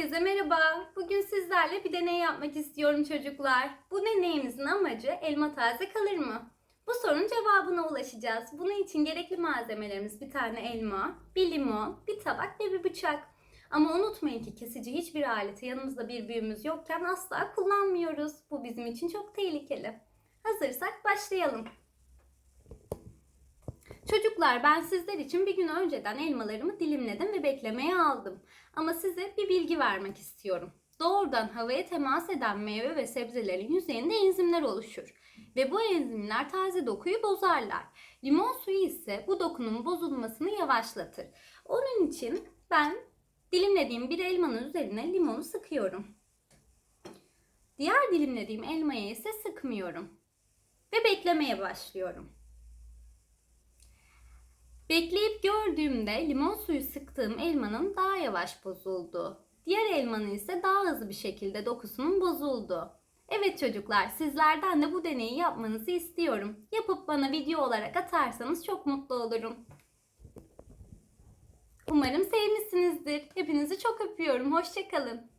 Herkese merhaba. Bugün sizlerle bir deney yapmak istiyorum çocuklar. Bu deneyimizin amacı elma taze kalır mı? Bu sorunun cevabına ulaşacağız. Bunun için gerekli malzemelerimiz bir tane elma, bir limon, bir tabak ve bir bıçak. Ama unutmayın ki kesici hiçbir aleti yanımızda bir büyüğümüz yokken asla kullanmıyoruz. Bu bizim için çok tehlikeli. Hazırsak başlayalım. Çocuklar ben sizler için bir gün önceden elmalarımı dilimledim ve beklemeye aldım. Ama size bir bilgi vermek istiyorum. Doğrudan havaya temas eden meyve ve sebzelerin yüzeyinde enzimler oluşur. Ve bu enzimler taze dokuyu bozarlar. Limon suyu ise bu dokunun bozulmasını yavaşlatır. Onun için ben dilimlediğim bir elmanın üzerine limonu sıkıyorum. Diğer dilimlediğim elmaya ise sıkmıyorum. Ve beklemeye başlıyorum. Bekleyip gördüğümde limon suyu sıktığım elmanın daha yavaş bozulduğu, diğer elmanın ise daha hızlı bir şekilde dokusunun bozulduğu. Evet çocuklar sizlerden de bu deneyi yapmanızı istiyorum. Yapıp bana video olarak atarsanız çok mutlu olurum. Umarım sevmişsinizdir. Hepinizi çok öpüyorum. Hoşçakalın.